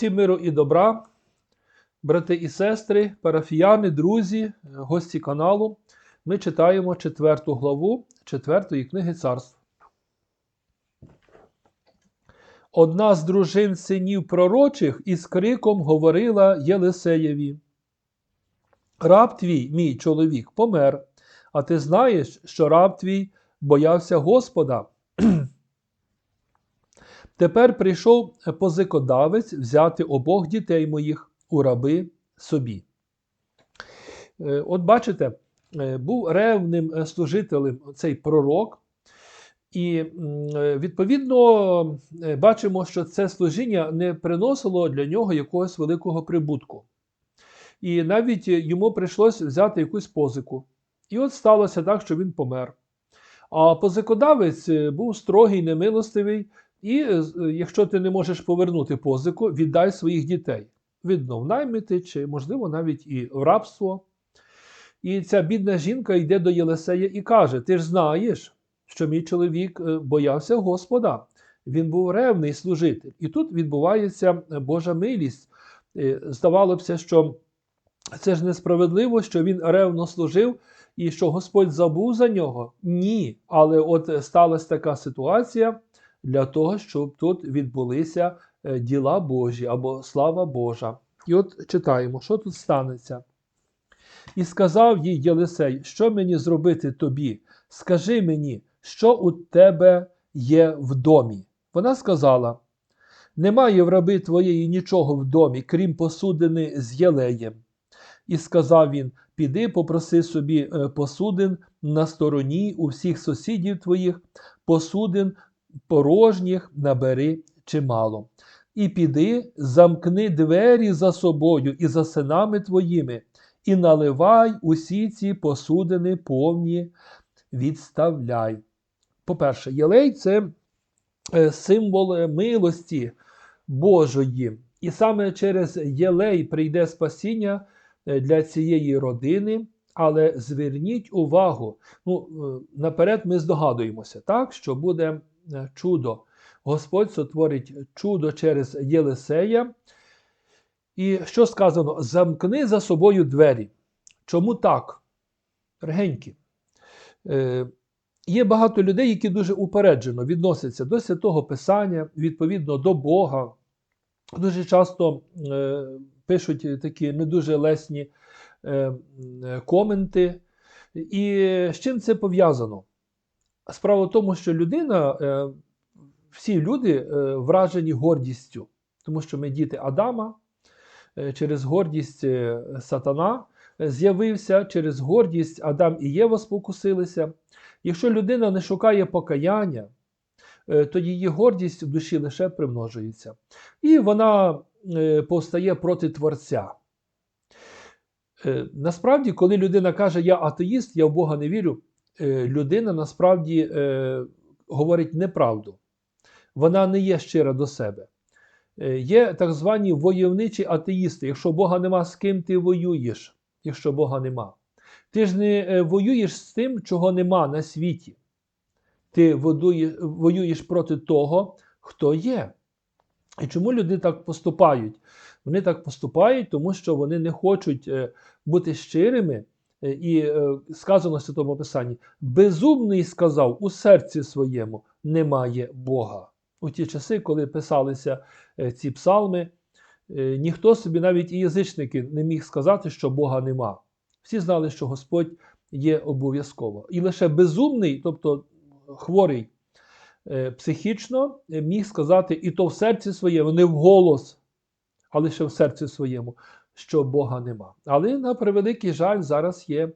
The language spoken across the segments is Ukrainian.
Всім миру і добра, брати і сестри, парафіяни, друзі, гості каналу. Ми читаємо четверту главу четвертої книги царств. Одна з дружин синів пророчих із криком говорила Єлисеєві: Раб твій, мій чоловік, помер, а ти знаєш, що раб твій боявся Господа. Тепер прийшов позикодавець взяти обох дітей моїх у раби собі. Е, От бачите, е, був ревним е, служителем цей пророк, і відповідно бачимо, що це служіння не приносило для нього якогось великого прибутку. І навіть йому прийшлося взяти якусь позику. І от сталося так, що він помер. А позикодавець був строгий, немилостивий, і е, е, якщо ти не можеш повернути позику, віддай своїх дітей. Видно, в наймити, чи, можливо, навіть і в рабство. І ця бідна жінка йде до Єлисея і каже: Ти ж знаєш, що мій чоловік е, боявся Господа. Він був ревний служитель. І тут відбувається Божа милість. Здавалося що це ж несправедливо, що він ревно служив і що Господь забув за нього. Ні. Але от сталася така ситуація для того, щоб тут відбулися е, діла Божі або слава Божа. І от читаємо, що тут станеться. І сказав їй Єлисей, що мені зробити тобі? Скажи мені, що у тебе є в домі. Вона сказала: Немає в раби твоєї нічого в домі, крім посудини з єлеєм. І сказав він: Піди, попроси собі е, посудин на стороні у всіх сусідів твоїх, посудин порожніх набери чимало. І піди, замкни двері за собою і за синами твоїми, і наливай усі ці посудини повні, відставляй. По-перше, єлей це е, символ е, милості Божої. І саме через єлей прийде спасіння е, для цієї родини. Але зверніть увагу, ну, наперед ми здогадуємося, так, що буде чудо. Господь сотворить чудо через Єлисея. І що сказано? Замкни за собою двері. Чому так? Регенькі. Е, є багато людей, які дуже упереджено відносяться до святого Писання, відповідно до Бога. Дуже часто е, пишуть такі не дуже лесні е, коменти. І з чим це пов'язано? Справа в тому, що людина, е, всі люди е, вражені гордістю, тому що ми діти Адама, е, через гордість сатана з'явився, через гордість Адам і Єва спокусилися. Якщо людина не шукає покаяння, то її гордість в душі лише примножується. І вона повстає проти Творця. Насправді, коли людина каже, я атеїст, я в Бога не вірю, людина насправді е, говорить неправду. Вона не є щира до себе. Е, Є так звані войовничі атеїсти. Якщо Бога нема, з ким ти воюєш, якщо Бога нема. Ти ж не е, воюєш з тим, чого нема на світі. Ти воюєш проти того, хто є. І чому люди так поступають? Вони так поступають, тому що вони не хочуть е, бути щирими. Е, І е, сказано в Святому Писанні: безумний сказав у серці своєму немає Бога. У ті часи, коли писалися е, ці псалми, ніхто собі, навіть і язичники, не міг сказати, що Бога нема. Всі знали, що Господь є обов'язково. І лише безумний, тобто хворий психічно, міг сказати і то в серці своєму, не в голос, а лише в серці своєму, що Бога нема. Але на превеликий жаль, зараз є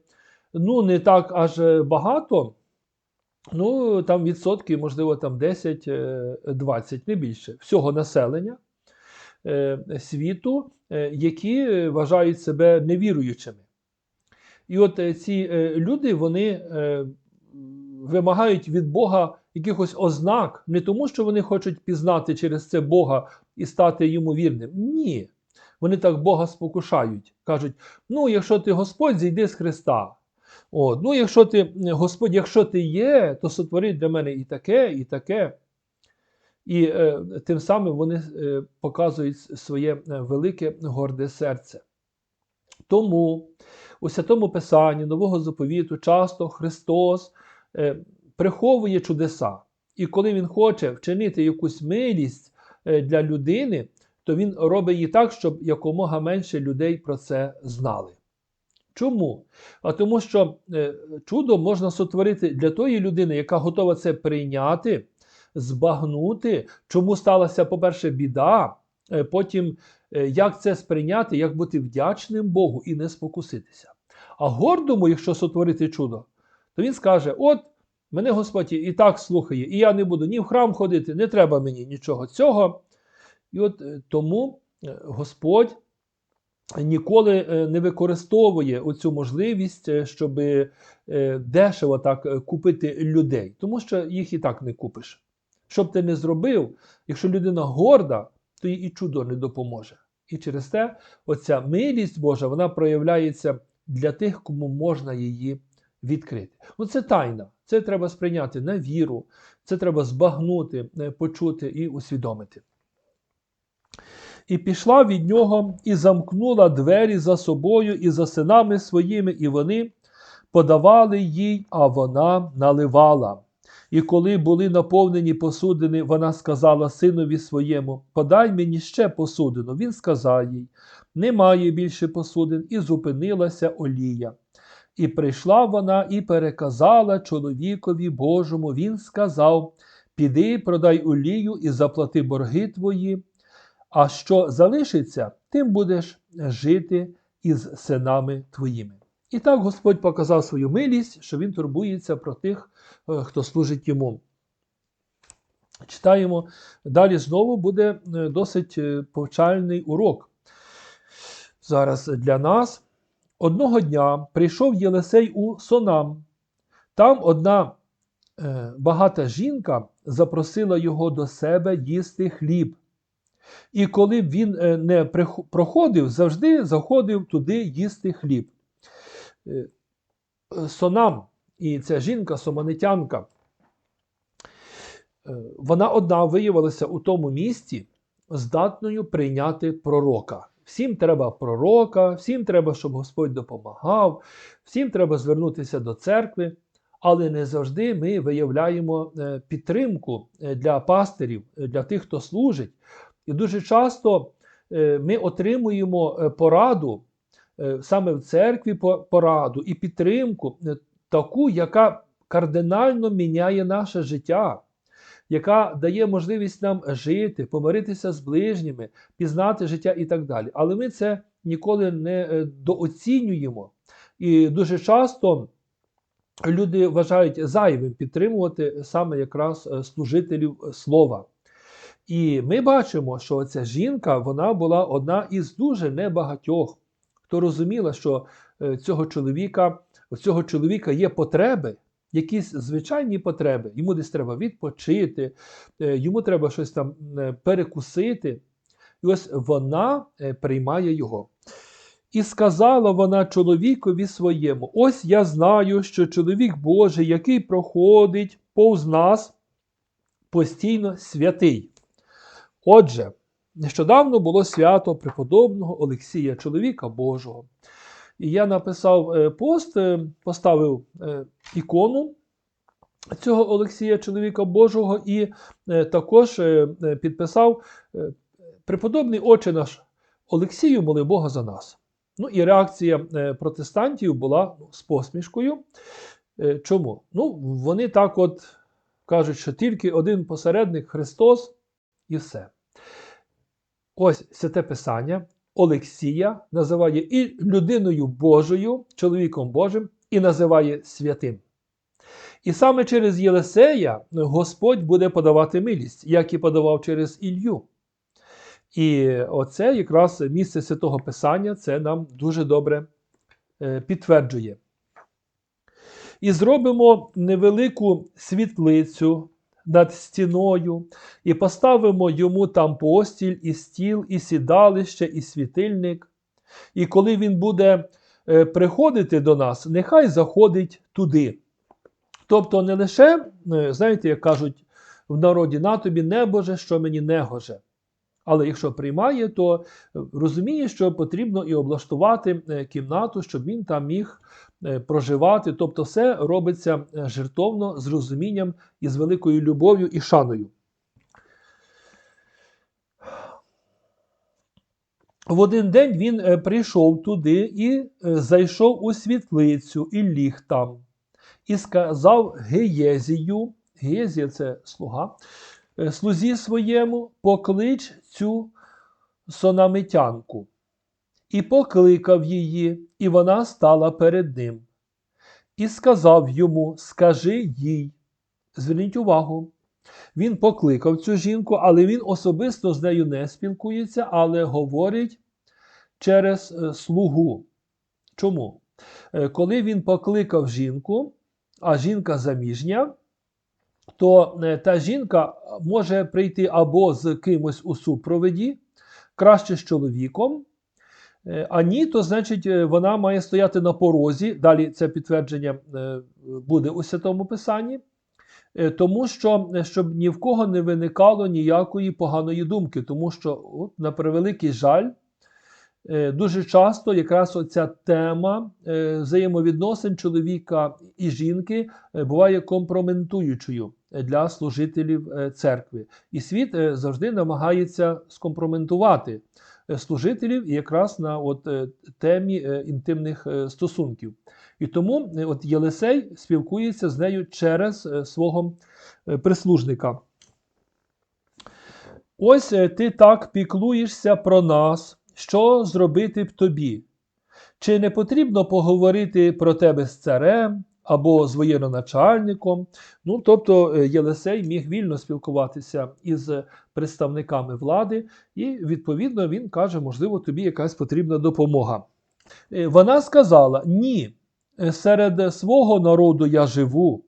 ну, не так аж е, багато. Ну, там відсотки, можливо, там 10-20, не більше всього населення е, світу, е, які е, вважають себе невіруючими. І от е, ці е, люди вони е, вимагають від Бога якихось ознак, не тому, що вони хочуть пізнати через це Бога і стати йому вірним. Ні. Вони так Бога спокушають. Кажуть: ну, якщо ти Господь, зійди з Христа. От, ну, якщо ти, Господь, якщо ти є, то сотвори для мене і таке, і таке. І е, тим самим вони е, показують своє е, велике горде серце. Тому у Святому Писанні Нового Заповіту часто Христос е, приховує чудеса. І коли Він хоче вчинити якусь милість е, для людини, то Він робить її так, щоб якомога менше людей про це знали. Чому? А тому що е, чудо можна сотворити для тої людини, яка готова це прийняти, збагнути, чому сталася, по-перше, біда, е, потім е, як це сприйняти, як бути вдячним Богу і не спокуситися. А гордому, якщо сотворити чудо, то він скаже: От мене Господь і так слухає, і я не буду ні в храм ходити, не треба мені нічого цього. І от е, тому е, Господь ніколи е, не використовує оцю можливість, щоб дешево так купити людей, тому що їх і так не купиш. Що б ти не зробив, якщо людина горда, то їй і чудо не допоможе. І через те оця милість Божа вона проявляється для тих, кому можна її відкрити. Ну це тайна, це треба сприйняти на віру, це треба збагнути, почути і усвідомити. І пішла від нього і замкнула двері за собою і за синами своїми, і вони подавали їй, а вона наливала. І коли були наповнені посудини, вона сказала синові своєму: Подай мені ще посудину. Він сказав їй: Немає більше посудин, і зупинилася олія. І прийшла вона і переказала чоловікові Божому. Він сказав: Піди, продай олію і заплати борги твої, а що залишиться, тим будеш жити із синами твоїми. І так Господь показав свою милість, що Він турбується про тих, е, хто служить йому. Читаємо далі знову буде е, досить е, повчальний урок. Зараз для нас. Одного дня прийшов Єлисей у Сонам. Там одна багата жінка запросила його до себе їсти хліб. І коли б він е, не проходив, завжди заходив туди їсти хліб. Е, Сонам, і ця жінка, соманитянка, е, вона одна виявилася у тому місті здатною прийняти пророка. Всім треба пророка, всім треба, щоб Господь допомагав, всім треба звернутися до церкви, але не завжди ми виявляємо підтримку для пастирів, для тих, хто служить. І дуже часто е, ми отримуємо е, пораду е, саме в церкві пораду і підтримку, таку, яка кардинально міняє наше життя, яка дає можливість нам жити, помиритися з ближніми, пізнати життя і так далі. Але ми це ніколи не дооцінюємо. І дуже часто люди вважають зайвим підтримувати саме якраз служителів слова. І ми бачимо, що ця жінка вона була одна із дуже небагатьох, хто розуміла, що е, цього чоловіка, у цього чоловіка є потреби, якісь звичайні потреби. Йому десь треба відпочити, е, йому треба щось там е, перекусити. І ось вона приймає його. І сказала вона чоловікові своєму: Ось я знаю, що чоловік Божий, який проходить повз нас, постійно святий. Отже, нещодавно було свято преподобного Олексія, чоловіка Божого. І я написав е, пост, е, поставив е, ікону цього Олексія, чоловіка Божого, і також підписав преподобний Отче наш Олексію, моли Бога за нас. Ну і реакція протестантів була ну, з посмішкою. Чому? Ну, вони так от кажуть, що тільки один посередник Христос і все. Ось святе Писання Олексія називає і людиною Божою, чоловіком Божим, і називає святим. І саме через Єлисея Господь буде подавати милість, як і подавав через Ілью. І оце якраз місце святого Писання це нам дуже добре е, підтверджує. І зробимо невелику світлицю над стіною, і поставимо йому там постіль, і стіл, і сідалище, і світильник. І коли він буде е, приходити до нас, нехай заходить туди. Тобто, не лише, е, знаєте, як кажуть, в народі на тобі небоже, що мені негоже. Але якщо приймає, то розуміє, що потрібно і облаштувати е, кімнату, щоб він там міг проживати. Тобто, все робиться е, жертовно з розумінням і з великою любов'ю і шаною. В один день він е, прийшов туди і е, зайшов у світлицю і ліг там, і сказав Геєзію, Геєзія це слуга, е, слузі своєму, поклич цю сономитянку. І покликав її, і вона стала перед ним. І сказав йому: Скажи їй. Зверніть увагу, він покликав цю жінку, але він особисто з нею не спілкується, але говорить через е, слугу. Чому? Е, Коли він покликав жінку, а жінка заміжня, то е, та жінка може прийти або з кимось у супроводі, краще з чоловіком. Е, А ні, то значить е, вона має стояти на порозі. Далі це підтвердження е, буде у Святому Писанні. Тому що щоб ні в кого не виникало ніякої поганої думки, тому що, от, на превеликий жаль, дуже часто якраз оця тема взаємовідносин чоловіка і жінки буває компрометуючою е, для служителів церкви. І світ завжди намагається скомпроментувати служителів і якраз на от, е, темі е, інтимних е, стосунків. І тому е, от Єлисей спілкується з нею через е, свого е, прислужника. Ось е, ти так піклуєшся про нас, що зробити б тобі? Чи не потрібно поговорити про тебе з царем або з воєноначальником? Ну, тобто е, Єлисей міг вільно спілкуватися із представниками влади, і відповідно він каже, можливо, тобі якась потрібна допомога. Е, Вона сказала: Ні, е, серед свого народу я живу.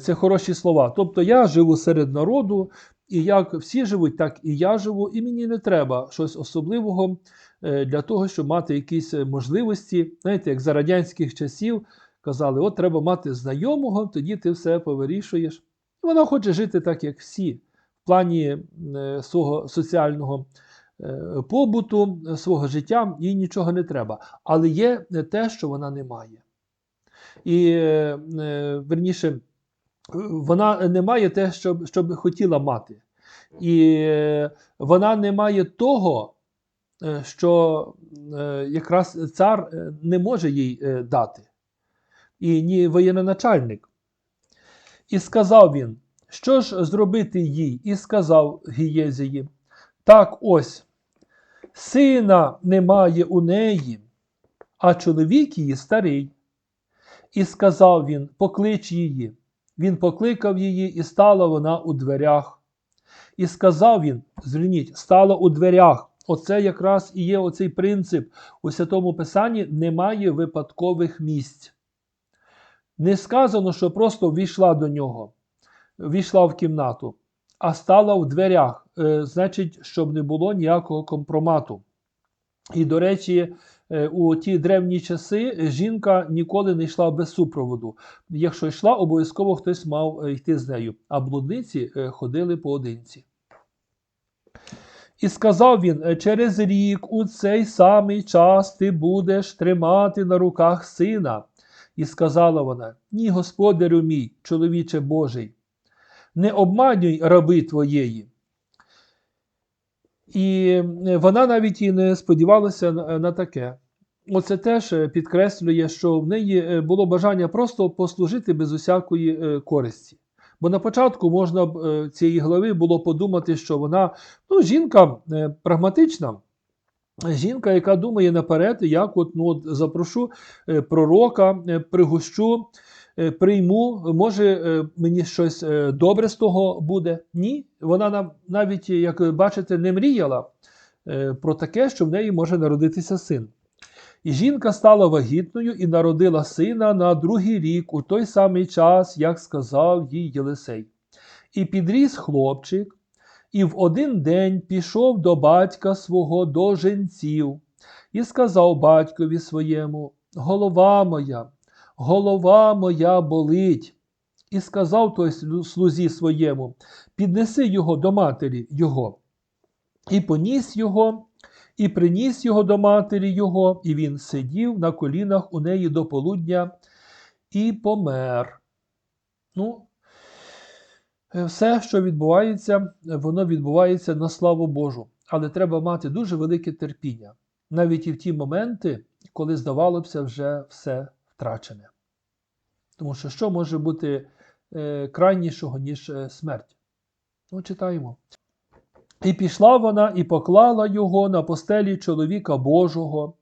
Це хороші слова. Тобто я живу серед народу, і як всі живуть, так і я живу, і мені не треба щось особливого для того, щоб мати якісь можливості. Знаєте, як за радянських часів казали, от треба мати знайомого, тоді ти все повирішуєш. І вона хоче жити так, як всі, в плані е, свого соціального е, побуту, е, свого життя, їй нічого не треба. Але є те, що вона не має. І верніше, вона не має те, що, що би хотіла мати. І вона не має того, що якраз цар не може їй дати. І ні воєноначальник. І сказав він, що ж зробити їй? І сказав Гієзії, так ось, сина немає у неї, а чоловік її старий. І сказав він, поклич її. Він покликав її, і стала вона у дверях. І сказав він: зверніть, стала у дверях. Оце якраз і є оцей принцип. У Святому Писанні немає випадкових місць. Не сказано, що просто війшла до нього, війшла в кімнату, а стала в дверях. Е, значить, щоб не було ніякого компромату. І, до речі, е, у ті древні часи жінка ніколи не йшла без супроводу. Якщо йшла, обов'язково хтось мав е, йти з нею, а блудниці ходили поодинці. І сказав він: «Е, через рік у цей самий час ти будеш тримати на руках сина. І сказала вона: Ні, господарю мій, чоловіче Божий, не обманюй раби твоєї. І е, вона навіть і не сподівалася на, таке. Оце теж е, підкреслює, що в неї е, було бажання просто послужити без усякої користі. Бо на початку можна б цієї глави було подумати, що вона ну, жінка прагматична, жінка, яка думає наперед, як от, ну, запрошу е, пророка, е, пригощу, е, прийму, може мені щось добре з того буде. Ні, вона нав- навіть, як бачите, не мріяла про таке, що в неї може народитися син. І жінка стала вагітною і народила сина на другий рік у той самий час, як сказав їй Єлисей. І підріс хлопчик, і в один день пішов до батька свого до женців, і сказав батькові своєму: Голова моя, голова моя болить. і сказав той слузі своєму: піднеси його до матері його. І поніс його, і приніс його до матері його, і він сидів на колінах у неї до полудня і помер. Ну, все, що відбувається, е, воно відбувається на славу Божу. Але треба мати дуже велике терпіння, навіть і в ті моменти, коли здавалося вже все втрачене. Тому що що може бути е, крайнішого, ніж е, смерть? Ну, читаємо. І пішла вона і поклала його на постелі чоловіка Божого,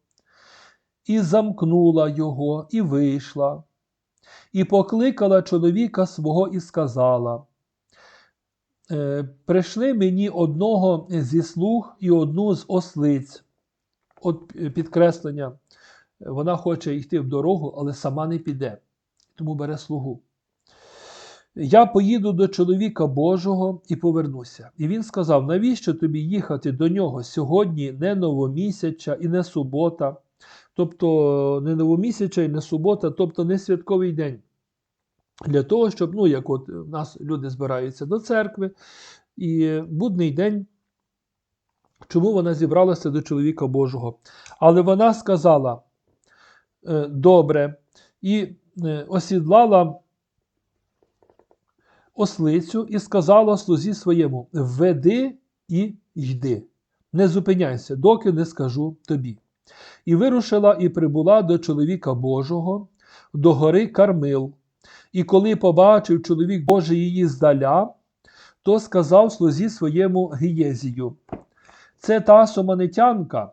і замкнула його, і вийшла, і покликала чоловіка свого і сказала: «Е, Прийшли мені одного зі слуг і одну з ослиць. От е, підкреслення, вона хоче йти в дорогу, але сама не піде, тому бере слугу. Я поїду до чоловіка Божого і повернуся. І він сказав: навіщо тобі їхати до нього сьогодні, не новомісяча і не субота, тобто не новомісяча і не субота, тобто не святковий день. Для того, щоб, ну, як от у нас люди збираються до церкви, і будний день, чому вона зібралася до чоловіка Божого. Але вона сказала: «Е, добре, і е, осідлала ослицю і сказала слузі своєму: Веди і йди, не зупиняйся, доки не скажу тобі. І вирушила і прибула до чоловіка Божого, до гори Кармил. І коли побачив чоловік Божий її здаля, то сказав слузі своєму Гієзію: Це та соманитянка,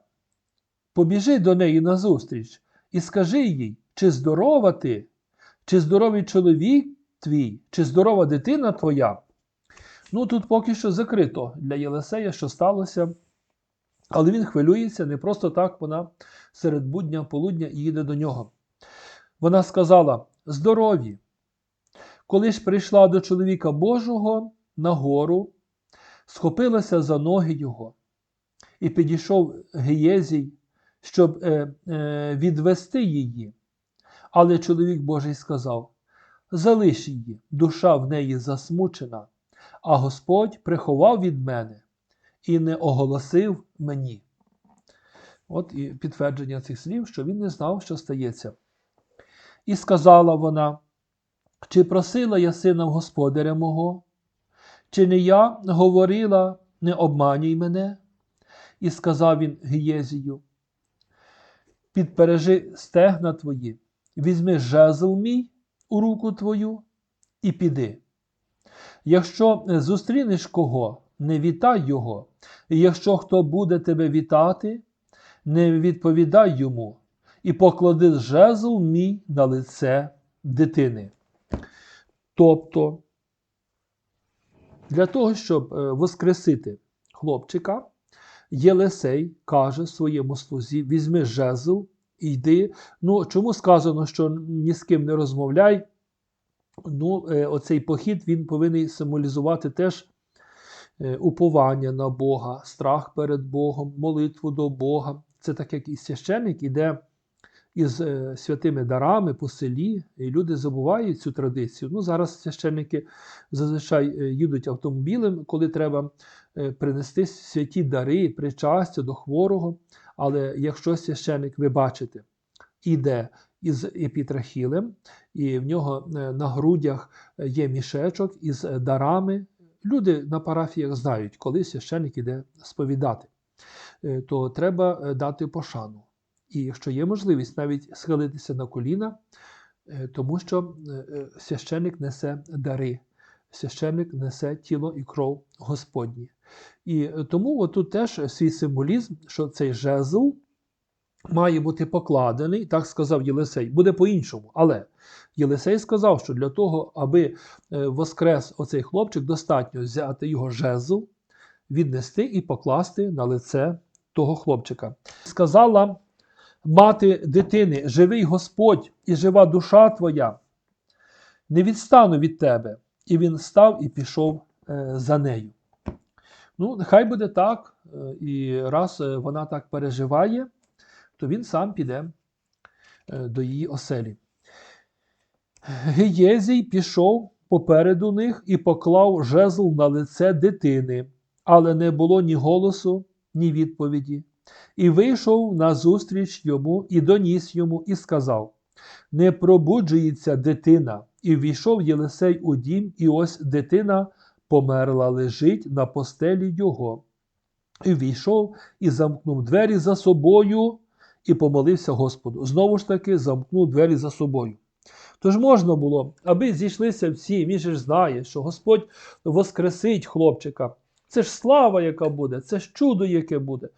побіжи до неї назустріч і скажи їй, чи здорова ти, чи здоровий чоловік твій, чи здорова дитина твоя. Ну тут поки що закрито для Єлисея, що сталося. Але він хвилюється, не просто так вона серед будня, полудня і їде до нього. Вона сказала: Здорові! Коли ж прийшла до чоловіка Божого на гору, схопилася за ноги його, і підійшов Гієзій, щоб е, е, відвести її. Але чоловік Божий сказав: Залиш її, душа в неї засмучена, а Господь приховав від мене і не оголосив мені. От і підтвердження цих слів, що він не знав, що стається. І сказала вона: Чи просила я сина в господаря мого? Чи не я говорила, не обманюй мене? І сказав він Гієзію: Підпережи стегна твої, візьми жезл мій у руку твою і піди. Якщо зустрінеш кого, не вітай його, і якщо хто буде тебе вітати, не відповідай йому, і поклади жезл мій на лице дитини. Тобто, для того, щоб е, воскресити хлопчика, Єлисей каже своєму слузі: візьми жезл йди. Ну, чому сказано, що ні з ким не розмовляй? Ну, е, оцей похід він повинен символізувати теж е, уповання на Бога, страх перед Богом, молитву до Бога. Це так, як і священник іде із е, святими дарами по селі, і люди забувають цю традицію. Ну, зараз священники зазвичай е, їдуть автомобілем, коли треба е, принести святі дари, причастя до хворого. Але якщо священник, ви бачите, іде із епітрахілем, і в нього на грудях є мішечок із дарами. Люди на парафіях знають, коли священник іде сповідати, то треба дати пошану. І якщо є можливість навіть схилитися на коліна, е, тому що е, е, священник несе дари, священник несе тіло і кров Господні. І тому отут теж свій символізм, що цей жезл має бути покладений, так сказав Єлисей, буде по-іншому. Але Єлисей сказав, що для того, аби воскрес оцей хлопчик, достатньо взяти його жезл, віднести і покласти на лице того хлопчика. Сказала мати дитини: Живий Господь і жива душа твоя, не відстану від тебе. І він став і пішов е, за нею. Ну, нехай буде так, е, і раз е, вона так переживає, то він сам піде до її оселі. Геєзій пішов попереду них і поклав жезл на лице дитини, але не було ні голосу, ні відповіді. І вийшов назустріч йому і доніс йому, і сказав: Не пробуджується дитина. І війшов Єлисей у дім, і ось дитина померла, лежить на постелі його. І війшов і замкнув двері за собою і помолився Господу. Знову ж таки, замкнув двері за собою. Тож можна було, аби зійшлися всі, він же ж знає, що Господь воскресить хлопчика. Це ж слава, яка буде, це ж чудо, яке буде.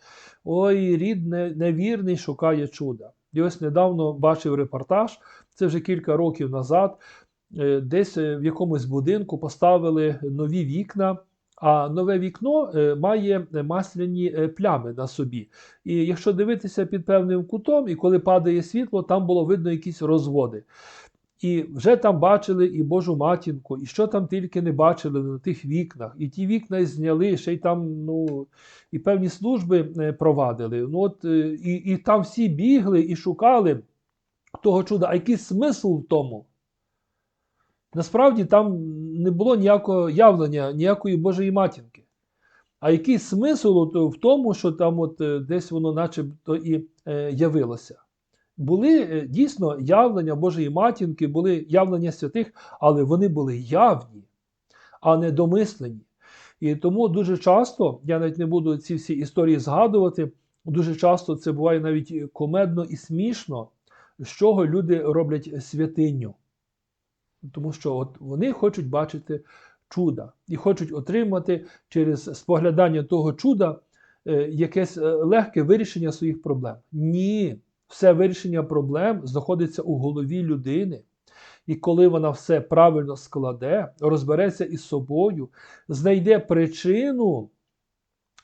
Ой, рід невірний шукає чуда. І ось недавно бачив репортаж, це вже кілька років назад. е, Десь е, в якомусь будинку поставили нові вікна, а нове вікно е, має масляні плями на собі. І якщо дивитися під певним кутом, і коли падає світло, там було видно якісь розводи. І вже там бачили і Божу матінку, і що там тільки не бачили на тих вікнах. І ті вікна й зняли, ще й там, ну, і певні служби е, провадили. Ну, от, е, і, і там всі бігли і шукали того чуда. А який смисл в тому? Насправді там не було ніякого явлення, ніякої Божої матінки. А який смисл в тому, що там от е, десь воно начебто і явилося? Були е, дійсно явлення Божої матінки, були явлення святих, але вони були явні, а не домислені. І тому дуже часто, я навіть не буду ці всі історії згадувати, дуже часто це буває навіть комедно і смішно, з чого люди роблять святиню. Тому що от вони хочуть бачити чуда і хочуть отримати через споглядання того чуда е, якесь е, легке вирішення своїх проблем. Ні, все вирішення проблем знаходиться у голові людини. І коли вона все правильно складе, розбереться із собою, знайде причину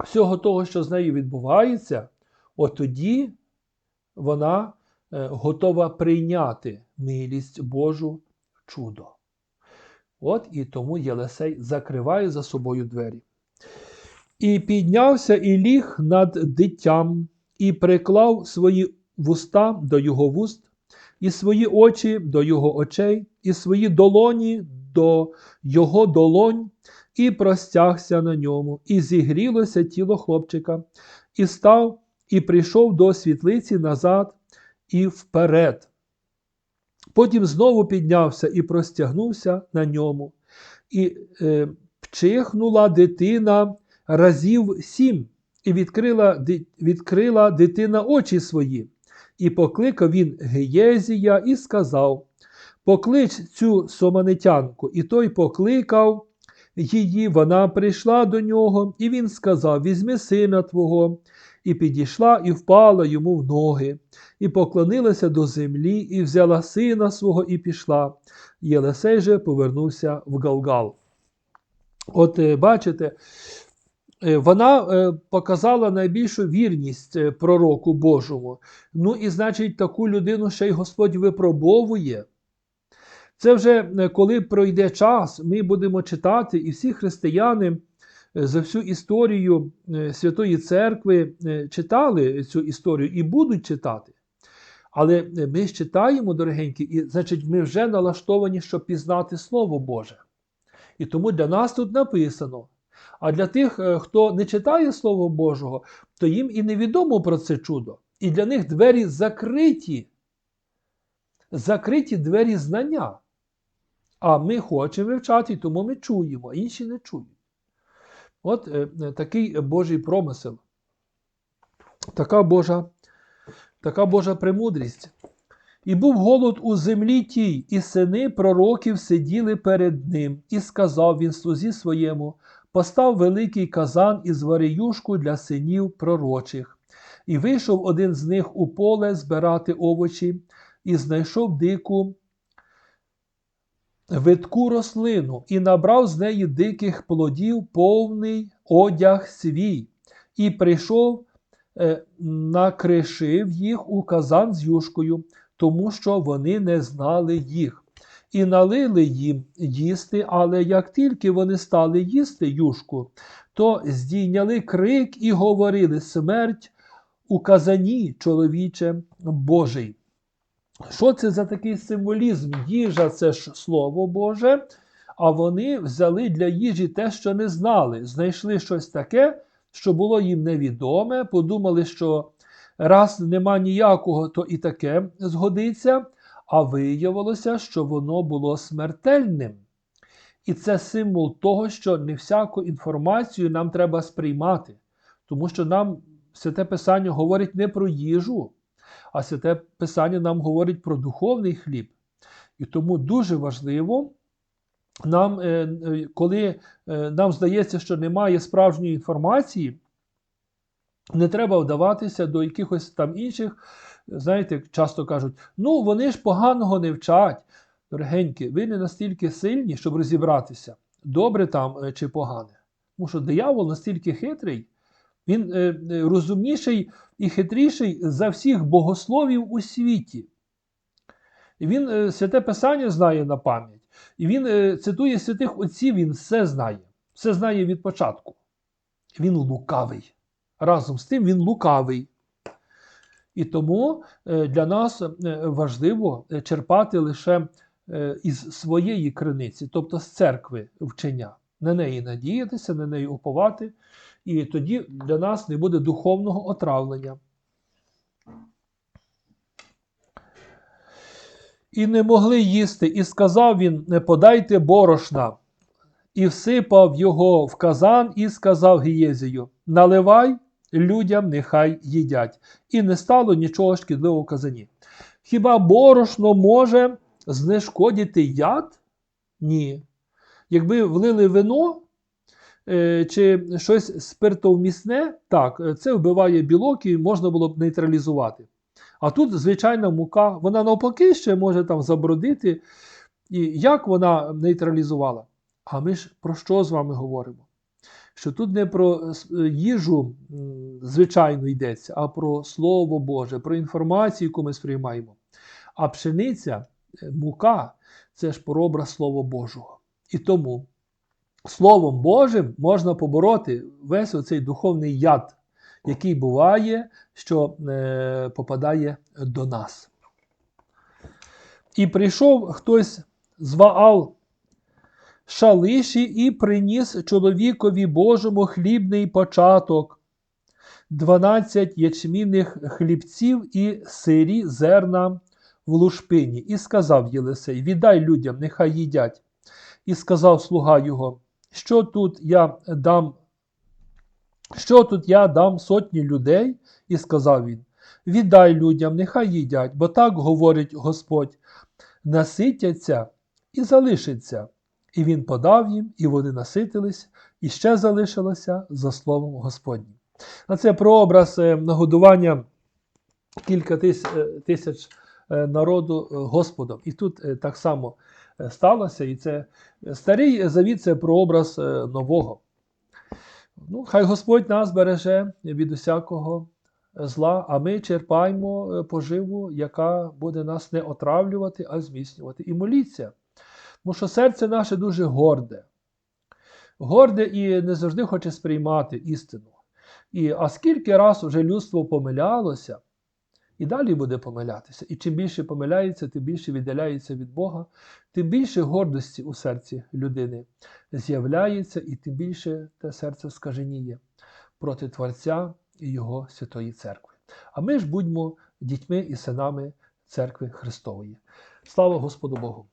всього того, що з нею відбувається, от тоді вона е, готова прийняти милість Божу чудо. От і тому Єлисей закриває за собою двері. І піднявся і ліг над дитям, і приклав свої вуста до його вуст, і свої очі до його очей, і свої долоні до його долонь, і простягся на ньому, і зігрілося тіло хлопчика, і став, і прийшов до світлиці назад і вперед. Потім знову піднявся і простягнувся на ньому, і е, пчихнула дитина разів сім, і відкрила, відкрила дитина очі свої. І покликав він Геєзія і сказав: Поклич цю соманитянку. І той покликав її, вона прийшла до нього, і він сказав: Візьми сина твого. І підійшла і впала йому в ноги, і поклонилася до землі, і взяла сина свого, і пішла. Єлисей же повернувся в Галгал. От е, бачите, вона е, показала найбільшу вірність е, пророку Божому. Ну і значить, таку людину ще й Господь випробовує. Це вже е, коли пройде час, ми будемо читати, і всі християни е, за всю історію е, Святої Церкви е, читали цю історію і будуть читати. Але е, ми ж читаємо, дорогенькі, і значить, ми вже налаштовані, щоб пізнати Слово Боже. І тому для нас тут написано. А для тих, е, хто не читає Слово Божого, то їм і невідомо про це чудо. І для них двері закриті. Закриті двері знання. А ми хочемо вивчати, тому ми чуємо, а інші не чують. От е, е, такий Божий промисел. Така Божа, така Божа премудрість. І був голод у землі тій, і сини пророків сиділи перед ним, і сказав він слузі своєму: постав великий казан із варіюшку для синів пророчих. І вийшов один з них у поле збирати овочі, і знайшов дику видку рослину, і набрав з неї диких плодів повний одяг свій, і прийшов, е, накришив їх у казан з юшкою, тому що вони не знали їх. І налили їм їсти, але як тільки вони стали їсти юшку, то здійняли крик і говорили смерть у казані чоловіче Божий. Що це за такий символізм? Їжа це ж Слово Боже, а вони взяли для їжі те, що не знали, знайшли щось таке, що було їм невідоме, подумали, що раз нема ніякого, то і таке згодиться, а виявилося, що воно було смертельним. І це символ того, що не всяку інформацію нам треба сприймати, тому що нам святе Писання говорить не про їжу, а святе Писання нам говорить про духовний хліб. І тому дуже важливо, нам, е, е, коли е, нам здається, що немає справжньої інформації, не треба вдаватися до якихось там інших. Знаєте, часто кажуть, ну вони ж поганого не вчать. Дорогенькі, ви не настільки сильні, щоб розібратися, добре там е, чи погане. Тому що диявол настільки хитрий, він е, е, розумніший і хитріший за всіх богословів у світі. І він святе Писання знає на пам'ять. І він цитує святих отців, він все знає, все знає від початку. Він лукавий. Разом з тим він лукавий. І тому е, для нас е, важливо е, черпати лише із своєї криниці, тобто з церкви вчення, на неї надіятися, на неї уповати, і тоді для нас не буде духовного отравлення. І не могли їсти, і сказав він: не подайте борошна, і всипав його в казан, і сказав Гієзію: Наливай людям, нехай їдять. І не стало нічого шкідливого в казані. Хіба борошно може знешкодити яд? Ні. Якби влили вино е, чи щось спиртовмісне, так, це вбиває білок і можна було б нейтралізувати. А тут звичайна мука, вона навпаки ще може там забродити. І як вона нейтралізувала? А ми ж про що з вами говоримо? Що тут не про їжу звичайно йдеться, а про Слово Боже, про інформацію, яку ми сприймаємо. А пшениця, мука це ж прообраз Слова Божого. І тому Словом Божим можна побороти весь оцей духовний яд, який буває, що е, попадає до нас. І прийшов хтось з Ваал Шалиші і приніс чоловікові Божому хлібний початок, 12 ячмінних хлібців і сирі зерна в лушпині, і сказав Єлисей: Віддай людям, нехай їдять. І сказав слуга його, що тут я дам що тут я дам сотні людей? І сказав він: Віддай людям, нехай їдять, бо так говорить Господь, наситяться і залишиться. І він подав їм, і вони наситились, і ще залишилося за словом Господнім. На це прообраз е, нагодування кілька тисяч е, народу е, Господом. І тут так само сталося, і це старий завіт це прообраз нового. Ну, Хай Господь нас береже від усякого зла, а ми черпаємо поживу, яка буде нас не отравлювати, а зміцнювати. І моліться. Тому що серце наше дуже горде. Горде і не завжди хоче сприймати істину. І, А скільки раз вже людство помилялося, і далі буде помилятися. І чим більше помиляється, тим більше віддаляється від Бога, тим більше гордості у серці людини з'являється, і тим більше те серце скаженіє проти Творця і Його Святої Церкви. А ми ж будьмо дітьми і синами церкви Христової. Слава Господу Богу!